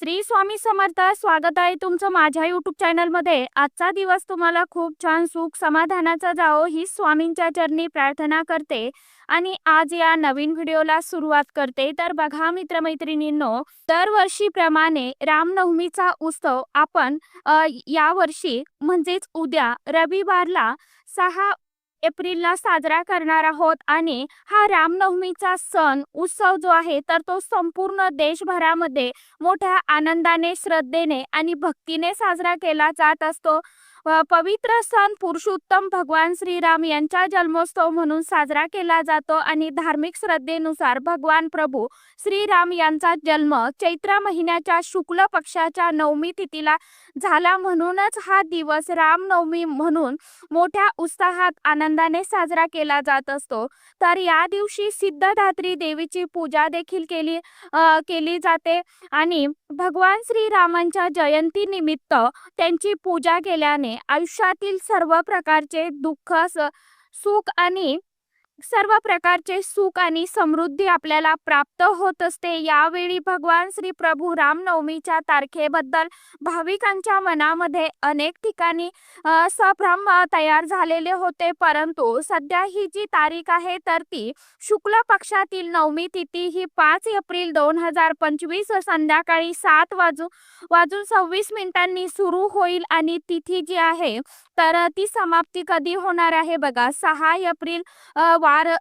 श्री स्वामी समर्थ स्वागत आहे तुमचं माझ्या युट्यूब चॅनलमध्ये आजचा दिवस तुम्हाला खूप छान सुख समाधानाचा जावो ही स्वामींच्या चरणी प्रार्थना करते. आणि आज या नवीन व्हिडिओला सुरुवात करते. तर बघा मित्रमैत्रिणींनो दरवर्षीप्रमाणे रामनवमीचा उत्सव आपण यावर्षी म्हणजेच उद्या रविवारला सहा एप्रिलला साजरा करणार आहोत आणि हा रामनवमीचा सण उत्सव जो आहे तर तो संपूर्ण देशभरामध्ये मोठ्या आनंदाने श्रद्धेने आणि भक्तीने साजरा केला जात असतो. पवित्र सण पुरुषोत्तम भगवान श्रीराम यांचा जन्मोत्सव म्हणून साजरा केला जातो आणि धार्मिक श्रद्धेनुसार भगवान प्रभू श्रीराम यांचा जन्म चैत्र महिन्याच्या शुक्ल पक्षाच्या नवमी तिथीला झाला म्हणूनच हा दिवस रामनवमी म्हणून मोठ्या उत्साहात आनंदाने साजरा केला जात असतो. तर या दिवशी सिद्धदात्री देवीची पूजा देखील केली केली जाते आणि भगवान श्रीरामांच्या जयंती निमित्त त्यांची पूजा केल्याने आयुष्यातील सर्व प्रकारचे दुःख स- सुख आणि सर्व प्रकारचे सुख आणि समृद्धी आपल्याला प्राप्त होत असते. यावेळी भगवान श्री प्रभू रामनवमीच्या तारखेबद्दल भाविकांच्या मनामध्ये अनेक ठिकाणी सभ्रम तयार झालेले होते. परंतु सध्या ही जी तारीख आहे तर ती शुक्ल पक्षातील नवमी तिथी ही पाच एप्रिल दोन हजार पंचवीस संध्याकाळी सात वाजू वाजून सव्वीस मिनिटांनी सुरू होईल. आणि तिथी जी आहे तर ती समाप्ती कधी होणार आहे बघा सहा एप्रिल वार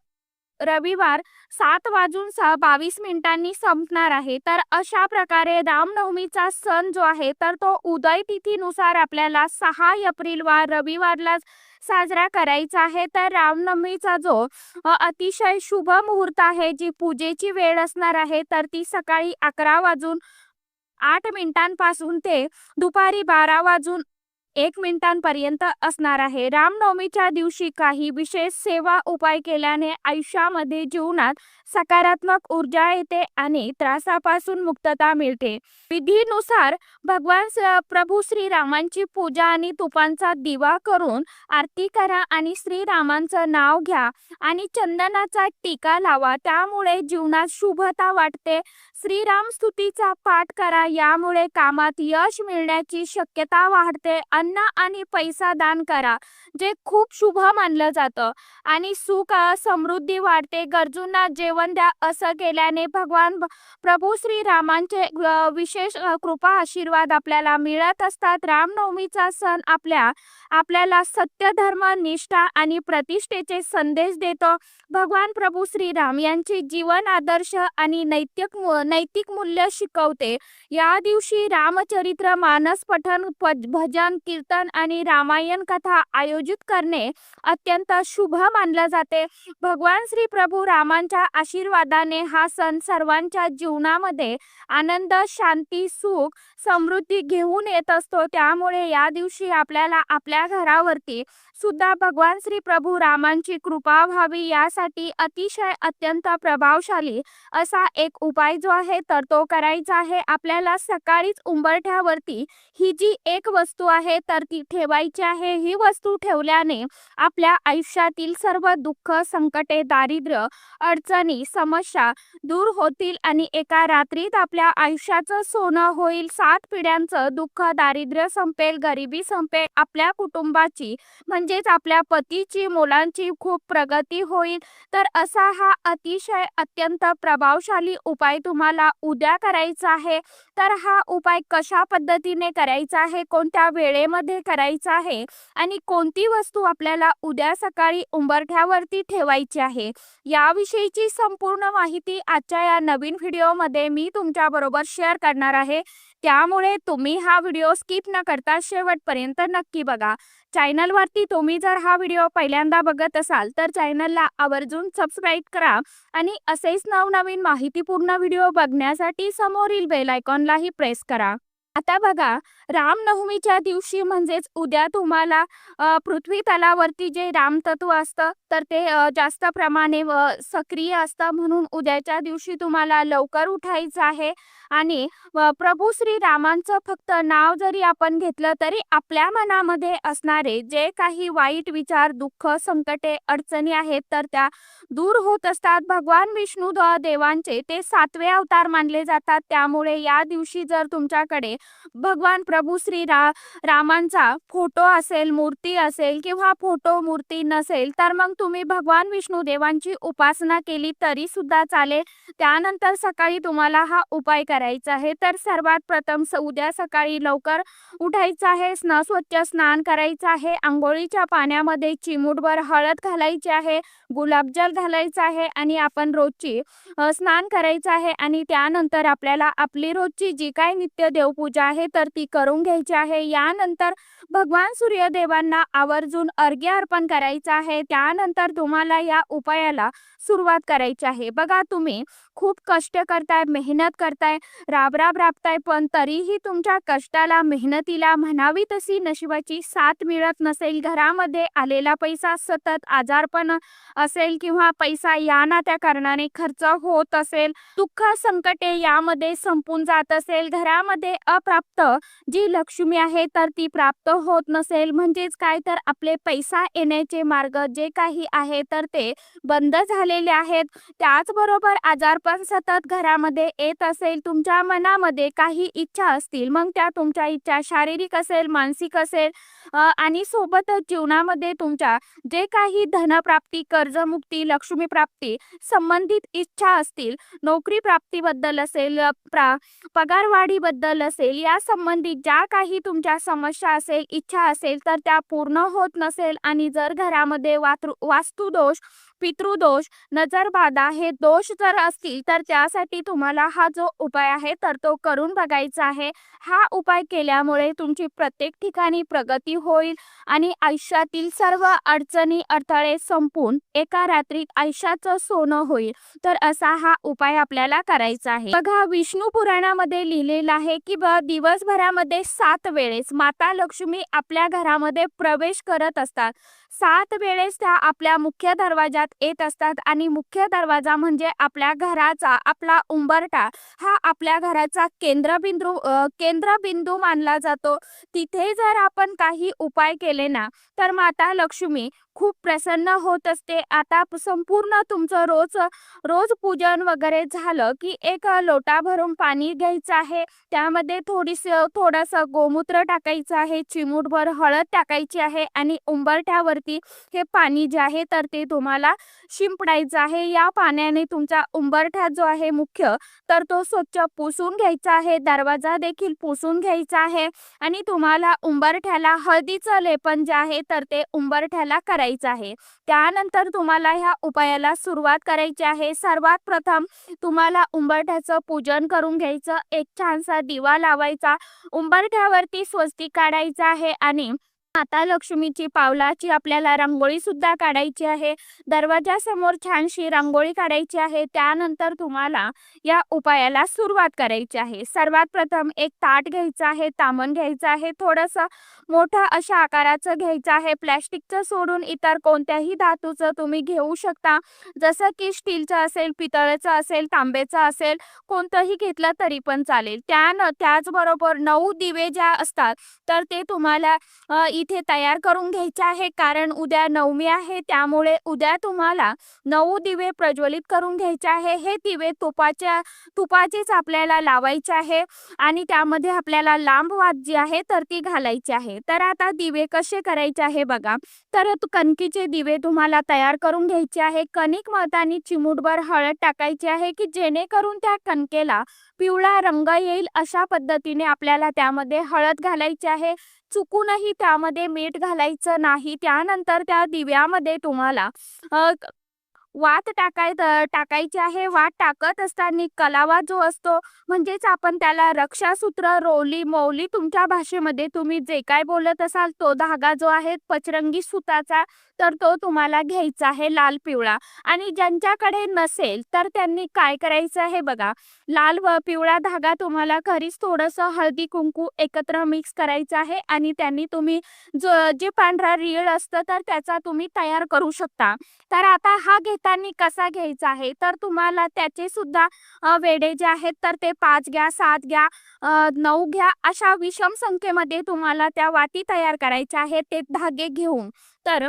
रविवार सात वाजून सा बावीस मिनिटांनी संपणार आहे. तर अशा प्रकारे रामनवमीचा सण जो आहे तर तो उदय तिथीनुसार आपल्याला सहा एप्रिल वार रविवारला साजरा करायचा आहे. तर रामनवमीचा जो अतिशय शुभ मुहूर्त आहे जी पूजेची वेळ असणार आहे तर ती सकाळी अकरा वाजून आठ मिनिटांपासून ते दुपारी बारा वाजून एक मिनिटांपर्यंत असणार आहे. रामनवमीच्या दिवशी काही विशेष सेवा उपाय केल्याने आयुष्यामध्ये जीवनात सकारात्मक ऊर्जा येते आणि त्रासापासून मुक्तता मिळते. विधीनुसार भगवान स- प्रभू श्रीरामांची पूजा आणि तुपांचा दिवा करून आरती करा आणि श्रीरामांचं नाव घ्या आणि चंदनाचा टीका लावा. त्यामुळे जीवनात शुभता वाटते. श्रीराम स्तुतीचा पाठ करा. यामुळे कामात यश मिळण्याची शक्यता वाढते. अन्न आणि पैसा दान करा जे खूप शुभ मानलं जातं. आणि सुख समृद्धी वाढते. गरजूंना जेवण द्या असं केल्याने भगवान प्रभू श्रीरामांचे रामांचे विशेष कृपा आशीर्वाद आपल्याला मिळत असतात. रामनवमीचा सण आपल्या आपल्याला सत्य धर्म निष्ठा आणि प्रतिष्ठेचे संदेश देतो. भगवान प्रभू श्रीराम यांचे जीवन आदर्श आणि नैतिक नैतिक मूल्य शिकवते. या दिवशी रामचरित्र मानस पठन प- भजन कीर्तन आणि रामायण कथा आयोजित करणे अत्यंत शुभ मानलं जाते. भगवान श्री प्रभू रामांच्या आशीर्वादाने हा सण सर्वांच्या जीवनामध्ये आनंद शांती सुख समृद्धी घेऊन येत असतो. त्यामुळे या दिवशी आपल्याला आपल्या घरावरती सुद्धा भगवान श्री प्रभू रामांची कृपा व्हावी यासाठी अतिशय अत्यंत प्रभावशाली असा एक उपाय जो आहे तर तो करायचा आहे. आपल्याला सकाळीच उंबरठ्यावरती ही जी एक वस्तू आहे तर ती ठेवायची आहे. ही वस्तू ठेवल्याने आपल्या आयुष्यातील सर्व दुःख संकटे दारिद्र्य अडचणी समस्या दूर होतील आणि एका रात्रीत आपल्या आयुष्याचं सोनं होईल. सात पिढ्यांचं दुःख दारिद्र्य संपेल गरिबी संपेल. आपल्या कुटुंबाची म्हणजेच आपल्या पतीची मुलांची खूप प्रगती होईल. तर असा हा अतिशय अत्यंत प्रभावशाली उपाय तुम्हाला उद्या करायचा आहे. तर हा उपाय कशा पद्धतीने करायचा आहे? कोणत्या वेळेमध्ये करायचं आहे आणि कोणती वस्तू आपल्याला उद्या सकाळी उंबरठ्यावरती ठेवायची आहे याविषयीची संपूर्ण माहिती आजच्या या नवीन व्हिडिओमध्ये मी तुमच्या बरोबर शेअर करणार आहे. त्यामुळे तुम्ही हा व्हिडिओ स्किप न करता शेवटपर्यंत नक्की बघा. चॅनलवरती तुम्ही जर हा व्हिडिओ पहिल्यांदा बघत असाल तर चॅनलला आवर्जून सबस्क्राईब करा आणि असेच नवनवीन माहितीपूर्ण व्हिडिओ बघण्यासाठी समोरील बेल आयकॉनलाही प्रेस करा. आता बघा रामनवमीच्या दिवशी म्हणजेच उद्या तुम्हाला पृथ्वी तलावरती जे रामतत्व असतं तर ते जास्त प्रमाणे व सक्रिय असतं म्हणून उद्याच्या दिवशी तुम्हाला लवकर उठायचं आहे. आणि व प्रभू श्री रामांचं फक्त नाव जरी आपण घेतलं तरी आपल्या मनामध्ये असणारे जे काही वाईट विचार दुःख संकटे अडचणी आहेत तर त्या दूर होत असतात. भगवान विष्णू द- देवांचे ते सातवे अवतार मानले जातात. त्यामुळे या दिवशी जर तुमच्याकडे भगवान प्रभू श्री रा रामांचा फोटो असेल मूर्ती असेल किंवा फोटो मूर्ती नसेल तर मग तुम्ही भगवान विष्णू देवांची उपासना केली तरी सुद्धा चालेल. त्यानंतर सकाळी तुम्हाला हा उपाय करायचा आहे. तर सर्वात प्रथम स- उद्या सकाळी लवकर उठायचं आहे. स्न स्वच्छ स्नान करायचं आहे. आंघोळीच्या पाण्यामध्ये चिमूटभर हळद घालायची आहे. गुलाबजल घालायचं आहे आणि आपण रोजची स्नान करायचं आहे आणि त्यानंतर आपल्याला आपली रोजची जी काय नित्य देवपूजा आहे तर ती करून घ्यायची आहे. यानंतर भगवान सूर्यदेवांना आवर्जून अर्घ्य अर्पण करायचं आहे. त्यानंतर तुम्हाला या उपायाला सुरुवात करायची आहे. बघा तुम्ही खूप कष्ट करताय मेहनत करताय राबराब राबताय पण तरीही तुमच्या कष्टाला मेहनतीला म्हणावी तशी नशिबाची साथ मिळत नसेल. घरामध्ये आलेला पैसा सतत आजारपण असेल किंवा पैसा या ना त्या कारणाने खर्च होत असेल दुःख संकटे यामध्ये संपून जात असेल घरामध्ये अप्राप्त जी लक्ष्मी आहे तर ती प्राप्त होत नसेल. म्हणजेच काय? तर आपले पैसा येण्याचे मार्ग जे काही आहे तर ते बंद झालेले आहेत. त्याचबरोबर आजारपण सतत घरामध्ये येत असेल तुमच्या मनामध्ये काही इच्छा असतील मग त्या तुमच्या इच्छा शारीरिक असेल मानसिक असेल आणि सोबतच जीवनामध्ये तुमच्या जे काही धनप्राप्ती कर कर्जमुक्ती लक्ष्मी प्राप्ती संबंधित इच्छा असतील नोकरी प्राप्तीबद्दल असेल प्रा पगारवाढीबद्दल असेल या संबंधित ज्या काही तुमच्या समस्या असेल इच्छा असेल तर त्या पूर्ण होत नसेल आणि जर घरामध्ये वातृ वास्तुदोष पितृदोष नजरबाधा हे दोष जर असतील तर त्यासाठी तुम्हाला हा जो उपाय आहे तर तो करून बघायचा आहे. हा उपाय केल्यामुळे तुमची प्रत्येक ठिकाणी प्रगती होईल आणि आयुष्यातील सर्व अडचणी अडथळे संपून एका रात्रीत आयुष्याचं सोनं होईल. तर असा हा उपाय आपल्याला करायचा आहे. बघा विष्णू पुराणामध्ये लिहिलेलं आहे की दिवसभरामध्ये सात वेळेस माता लक्ष्मी आपल्या घरामध्ये प्रवेश करत असतात. सात वेळेस त्या आपल्या मुख्य दरवाजात येत असतात. आणि मुख्य दरवाजा म्हणजे आपल्या घराचा आपला उंबरटा हा आपल्या घराचा केंद्रबिंदू केंद्रबिंदू मानला जातो. तिथे जर आपण काही उपाय केले ना तर माता लक्ष्मी खूप प्रसन्न होत असते. आता संपूर्ण तुमचं रोज रोज पूजन वगैरे झालं की एक लोटा भरून पाणी घ्यायचं आहे. त्यामध्ये थोडीस थोडंसं गोमूत्र टाकायचं आहे चिमूटभर हळद टाकायची आहे आणि उंबरठ्यावरती हे पाणी जे आहे तर ते तुम्हाला शिंपडायचं आहे. या पाण्याने तुमचा उंबरठा जो आहे मुख्य तर तो स्वच्छ पुसून घ्यायचा आहे. दरवाजा देखील पुसून घ्यायचा आहे आणि तुम्हाला उंबरठ्याला हळदीचं लेपन जे आहे तर ते उंबरठ्याला करायचं आहे. त्यानंतर तुम्हाला ह्या उपायाला सुरुवात करायची आहे. सर्वात प्रथम तुम्हाला उंबरठ्याचं पूजन करून घ्यायचं. एक छानसा दिवा लावायचा. उंबरठ्यावरती स्वस्तिक काढायचा आहे आणि माता लक्ष्मीची पावलाची आपल्याला रांगोळी सुद्धा काढायची आहे. दरवाजासमोर छानशी रांगोळी काढायची आहे. त्यानंतर तुम्हाला या उपायाला सुरुवात करायची आहे. सर्वात प्रथम एक ताट घ्यायचं आहे तामण घ्यायचं आहे थोडंसं मोठं अशा आकाराचं घ्यायचं आहे. प्लॅस्टिकचं सोडून इतर कोणत्याही धातूचं तुम्ही घेऊ शकता. जसं की स्टीलचं असेल पितळेचं असेल तांबेचं असेल कोणतंही घेतलं तरी पण चालेल. त्यानं त्याचबरोबर नऊ दिवे ज्या असतात तर ते तुम्हाला इथे तयार करून घ्यायचे आहे. कारण उद्या नवमी आहे. त्यामुळे उद्या तुम्हाला नऊ दिवे प्रज्वलित करून घ्यायचे आहे. हे दिवे तुपाच्या तुपाचेच आपल्याला लावायचे आहे. आणि त्यामध्ये आपल्याला लांब वात जी आहे तर ती घालायची आहे. तर आता दिवे कसे करायचे आहे बघा. तर कणकीचे दिवे तुम्हाला तयार करून घ्यायचे आहे. कणिक मतानी चिमूटभर हळद टाकायची आहे की जेणेकरून त्या कणकेला पिवळा रंग येईल अशा पद्धतीने आपल्याला त्यामध्ये हळद घालायची आहे. चुकूनही त्यामध्ये मीठ घालायचं नाही. त्यानंतर त्या दिव्यामध्ये तुम्हाला वात टाकाय टाकायची आहे. वात टाकत असताना कलावा जो असतो म्हणजेच आपण त्याला रक्षासूत्र रोली मौली तुमच्या भाषेमध्ये तुम्ही जे काय बोलत असाल तो धागा जो आहे पचरंगी सुताचा तर तो तुम्हाला घ्यायचा आहे लाल पिवळा. आणि ज्यांच्याकडे नसेल तर त्यांनी काय करायचं आहे बघा. लाल व पिवळा धागा तुम्हाला घरीच थोडंसं हळदी कुंकू एकत्र मिक्स करायचं आहे आणि त्यांनी तुम्ही जो जे पांढरा रिळ असतं तर त्याचा तुम्ही तयार करू शकता. तर आता हा घेताना कसा घ्यायचा आहे? तर तुम्हाला त्याचे सुद्धा वेडे जे आहेत तर ते पाच घ्या सात घ्या नऊ घ्या अशा विषम संख्येमध्ये तुम्हाला त्या वाती तयार करायच्या आहेत ते धागे घेऊन. तर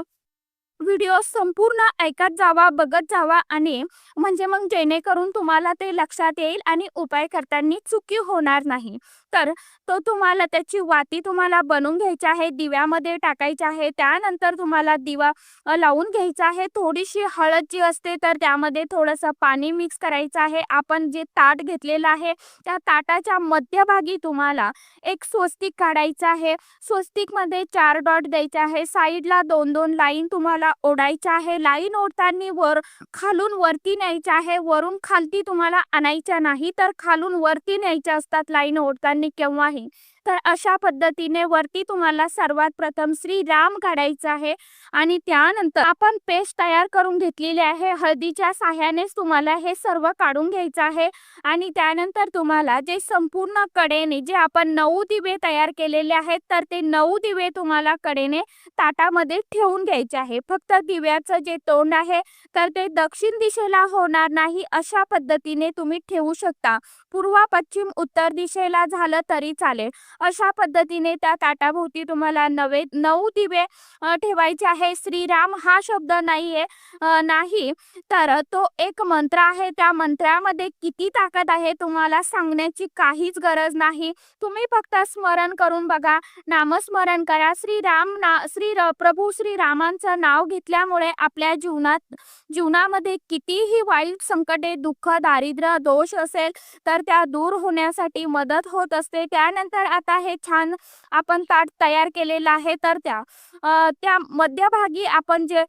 व्हिडिओ संपूर्ण ऐकत जावा बघत जावा आणि म्हणजे मग जेणेकरून तुम्हाला ते लक्षात येईल आणि उपाय करताना चुकी होणार नाही. तर तो तुम्हाला त्याची वाती तुम्हाला बनवून घ्यायची आहे दिव्यामध्ये टाकायची आहे त्यानंतर तुम्हाला दिवा लावून घ्यायचा आहे. थोडीशी हळद जी असते तर त्यामध्ये थोडंसं पाणी मिक्स करायचं आहे. आपण जे ताट घेतलेलं आहे त्या ताटाच्या मध्यभागी तुम्हाला एक स्वस्तिक काढायचं आहे. स्वस्तिकमध्ये चार डॉट द्यायचे आहे. साईडला दोन दोन लाईन तुम्हाला ओढायच्या आहे. लाईन ओढताना वर खालून वरती न्यायच्या आहे. वरून खालती तुम्हाला आणायच्या नाही तर खालून वरती न्यायच्या असतात लाईन ओढताना. केव्हाही तर अशा पद्धतीने वरती तुम्हाला सर्वात प्रथम श्रीराम काढायचा आहे आणि त्यानंतर आपण पेस्ट तयार करून घेतलेली आहे. हळदीच्या साह्यानेच तुम्हाला हे सर्व काढून घ्यायचं आहे आणि त्यानंतर तुम्हाला जे संपूर्ण कडेने जे आपण नऊ दिवे तयार केलेले आहेत तर ते नऊ दिवे तुम्हाला कडेने ताटामध्ये ठेवून घ्यायचे आहे. फक्त दिव्याचं जे तोंड आहे तर ते दक्षिण दिशेला होणार नाही अशा पद्धतीने तुम्ही ठेवू शकता. पूर्व पश्चिम उत्तर दिशेला झालं तरी चालेल. अशा पद्धतीने त्या ताटाभोवती तुम्हाला नवे नऊ दिवे ठेवायचे आहे. श्रीराम हा शब्द नाहीये नाही. तर तो एक मंत्र आहे. त्या मंत्रामध्ये किती ताकद आहे तुम्हाला सांगण्याची काहीच गरज नाही. तुम्ही फक्त स्मरण करून बघा. नामस्मरण करा. श्रीराम ना श्री र- प्रभू श्रीरामांचं नाव घेतल्यामुळे आपल्या जीवनात जीवनामध्ये कितीही वाईट संकटे दुःख दारिद्र्य दोष असेल तर त्या दूर होण्यासाठी मदत होत असते. त्यानंतर आता आहे छान आपण ताट तयार केलेलं आहे. तर त्या त्या मध्यभागी आपण जे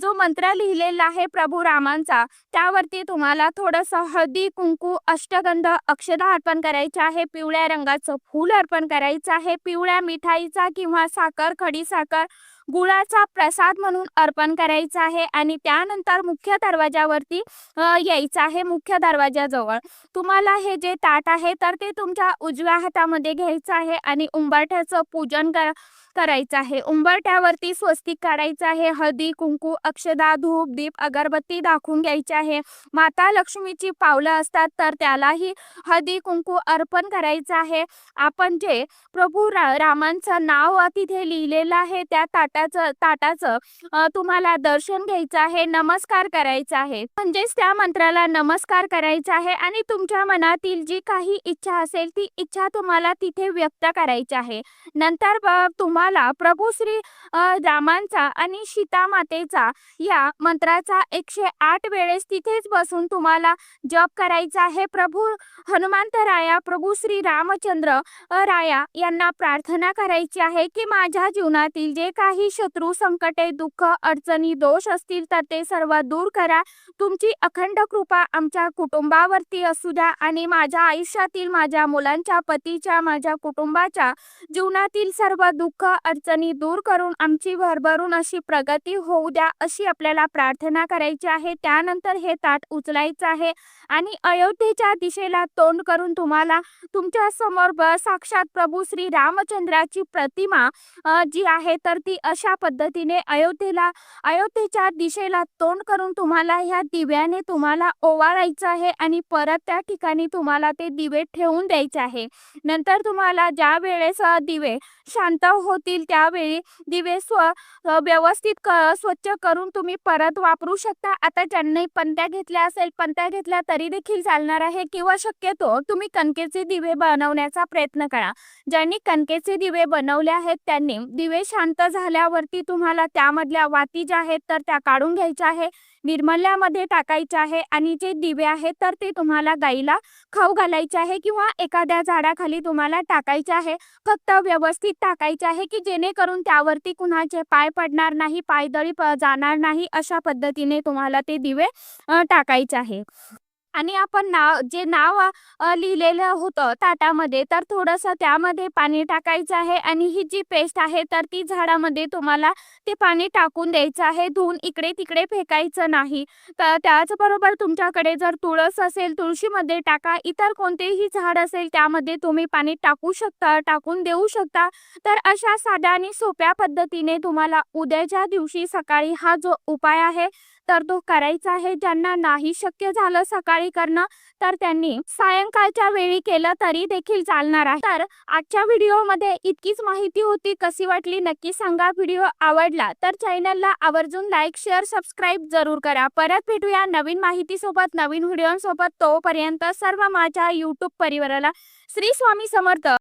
जो मंत्र लिहिलेला आहे प्रभू रामांचा त्यावरती तुम्हाला थोडंसं हळदी कुंकू अष्टगंध अक्षदा अर्पण करायचे आहे. पिवळ्या रंगाचं फूल अर्पण करायचं आहे. पिवळ्या मिठाईचा किंवा साखर खडी साखर गुळाचा प्रसाद म्हणून अर्पण करायचा आहे आणि त्यानंतर मुख्य दरवाजावरती यायचं आहे मुख्य दरवाजाजवळ. तुम्हाला हे जे ताट आहे तर ते तुमच्या उजव्या हातामध्ये घ्यायचं आहे आणि उंबरठ्याचं पूजन कर करायचं आहे. उंबरठ्यावरती स्वस्तिक काढायचं आहे. हळदी कुंकू अक्षदा धूप दीप अगरबत्ती दाखवून घ्यायची आहे. माता लक्ष्मीची पावलं असतात तर त्यालाही हळदी कुंकू अर्पण करायचं आहे. आपण जे प्रभू रा रामांचं नाव तिथे लिहिलेलं आहे त्या ताटाचं ताटाचं तुम्हाला दर्शन घ्यायचं आहे नमस्कार करायचा आहे. म्हणजेच त्या मंत्राला नमस्कार करायचा आहे आणि तुमच्या मनातील जी काही इच्छा असेल ती इच्छा तुम्हाला तिथे व्यक्त करायची आहे. नंतर ब- तुम्हाला प्रभू श्री रामांचा आणि सीता मातेचा या मंत्राचा एकशे आठ वेळेस तिथेच बसून तुम्हाला जप करायचा आहे. प्रभू हनुमंत राया प्रभू श्री रामचंद्र राया यांना प्रार्थना करायची आहे की माझ्या जीवनातील जे काही शत्रू संकटे दुःख अडचणी दोष असतील तर ते सर्व दूर करा. तुमची अखंड कृपा आमच्या कुटुंबावरती असू द्या आणि माझ्या आयुष्यातील माझ्या मुलांच्या पतीच्या माझ्या कुटुंबाच्या जीवनातील सर्व दुःख अडचणी दूर करून आमची भरभरून अशी प्रगती होऊ द्या अशी आपल्याला प्रार्थना करायची आहे. त्यानंतर हे ताट उचलायचं आहे आणि अयोध्येच्या दिशेला तोंड करून तुम्हाला तुमच्यासमोर साक्षात प्रभू श्री रामचंद्राची प्रतिमा जी आहे तर ती अशा पद्धतीने अयोध्येला अयोध्येच्या दिशेला तोंड करून तुम्हाला ह्या दिव्याने तुम्हाला ओवाळायचं आहे आणि परत त्या ठिकाणी तुम्हाला ते दिवे ठेवून द्यायचे आहे. नंतर तुम्हाला ज्या वेळेस दिवे शांत होत होतील त्यावेळी दिवे स्व व्यवस्थित क स्वच्छ करून तुम्ही परत वापरू शकता. आता ज्यांनी पंत्या घेतल्या असेल पंत्या घेतल्या तरी देखील चालणार आहे किंवा शक्यतो तुम्ही कणकेचे दिवे बनवण्याचा प्रयत्न करा. ज्यांनी कणकेचे दिवे बनवले आहेत त्यांनी दिवे शांत झाल्यावरती तुम्हाला त्यामधल्या वाती ज्या आहेत तर त्या काढून घ्यायच्या आहे. निर्मल्यामध्ये टाकायचे आहे आणि जे दिवे आहेत तर ते तुम्हाला गाईला खाऊ घालायचे आहे किंवा एखाद्या झाडाखाली तुम्हाला टाकायचे आहे. फक्त व्यवस्थित टाकायचे आहे की जेणेकरून त्यावरती कुणाचे पाय पडणार नाही पायदळी जाणार नाही अशा पद्धतीने तुम्हाला ते दिवे टाकायचे आहे. आणि आपण नाव जे नाव लिहिलेलं होतं ताटामध्ये तर थोडंसं त्यामध्ये पाणी टाकायचं आहे आणि ही जी पेस्ट आहे तर ती झाडामध्ये तुम्हाला ते पाणी टाकून द्यायचं आहे. धुवून इकडे तिकडे फेकायचं नाही. तर त्याचबरोबर तुमच्याकडे जर तुळस असेल तुळशीमध्ये टाका. इतर कोणतेही झाड असेल त्यामध्ये तुम्ही पाणी टाकू शकता टाकून देऊ शकता. तर अशा साध्या आणि सोप्या पद्धतीने तुम्हाला उद्याच्या दिवशी सकाळी हा जो उपाय आहे तर तो करायचा आहे. ज्यांना नाही शक्य झालं सकाळी करणं तर त्यांनी सायंकाळच्या वेळी केलं तरी देखील चालणार आहे. तर आजच्या व्हिडिओमध्ये इतकीच माहिती होती. कशी वाटली नक्की सांगा. व्हिडिओ आवडला तर चॅनलला आवर्जून लाईक शेअर सबस्क्राईब जरूर करा. परत भेटूया नवीन माहितीसोबत नवीन व्हिडिओसोबत. तोपर्यंत सर्व माझ्या यूट्यूब परिवाराला श्री स्वामी समर्थ.